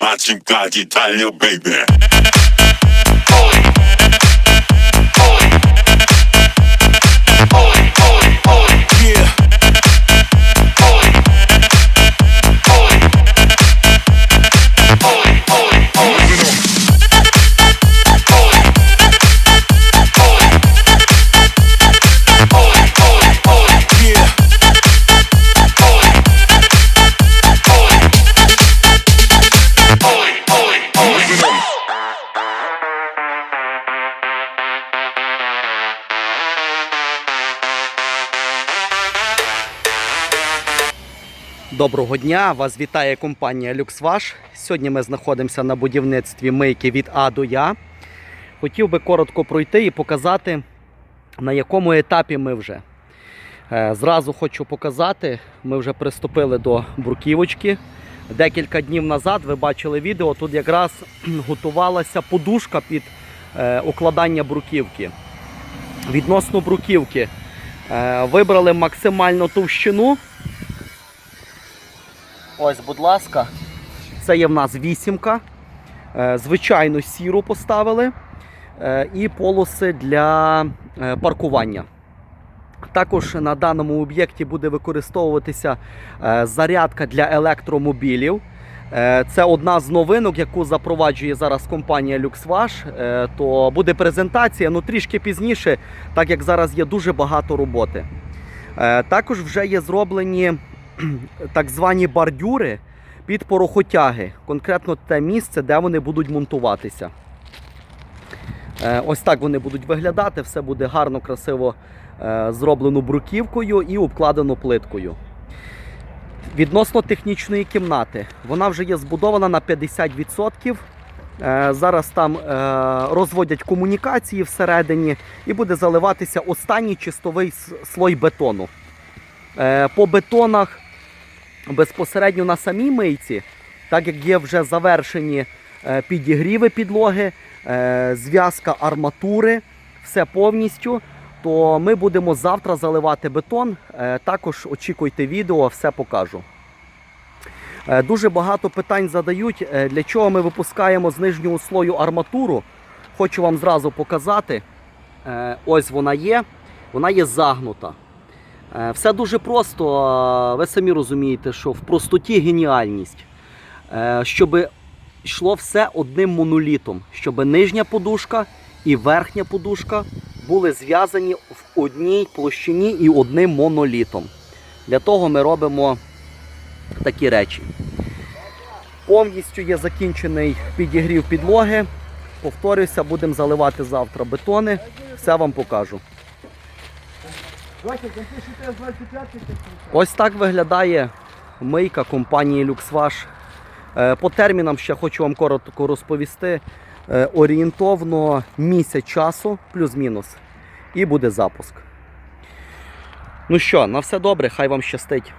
아침까지 달려 baby Доброго дня! Вас вітає компанія LuxWash. Сьогодні ми знаходимося на будівництві мийки від А до Я. Хотів би коротко пройти і показати, на якому етапі ми вже. Е, Зразу хочу показати, ми вже приступили до бруківочки. Декілька днів назад ви бачили відео, тут якраз готувалася подушка під е, укладання бруківки. Відносно бруківки е, вибрали максимальну товщину. Ось, будь ласка, це є в нас вісімка. Е, Звичайну сіру поставили е, і полоси для е, паркування. Також на даному об'єкті буде використовуватися зарядка для електромобілів. Це одна з новинок, яку запроваджує зараз компанія. Е, То буде презентація, ну трішки пізніше, так як зараз є дуже багато роботи. Також вже є зроблені так звані бордюри під порохотяги, конкретно те місце, де вони будуть монтуватися. Е, Ось так вони будуть виглядати, все буде гарно, красиво е, зроблено бруківкою і обкладено плиткою. Відносно технічної кімнати, вона вже є збудована на 50%. Е, Зараз там розводять комунікації всередині і буде заливатися останній чистовий слой бетону. По бетонах безпосередньо на самій мийці, так як є вже завершені е, підігріви підлоги, е, зв'язка арматури, все повністю, то ми будемо завтра заливати бетон. Е, Також очікуйте відео, все покажу. Дуже багато питань задають, для чого ми випускаємо з нижнього слою арматуру. Хочу вам зразу показати. Ось вона є, вона є загнута. Е, Все дуже просто. е, Ви самі розумієте, що в простоті геніальність. Щоб йшло все одним монолітом, щоб нижня подушка і верхня подушка були зв'язані в одній площині і одним монолітом. Для того ми робимо такі речі. Повністю є закінчений підігрів підлоги. Повторюся, будемо заливати завтра бетони. Все вам покажу. Ось так виглядає мийка компанії LuxWash. Е, По термінам ще хочу вам коротко розповісти. Е, Орієнтовно місяць часу, плюс-мінус, і буде запуск. Ну що, на все добре, хай вам щастить.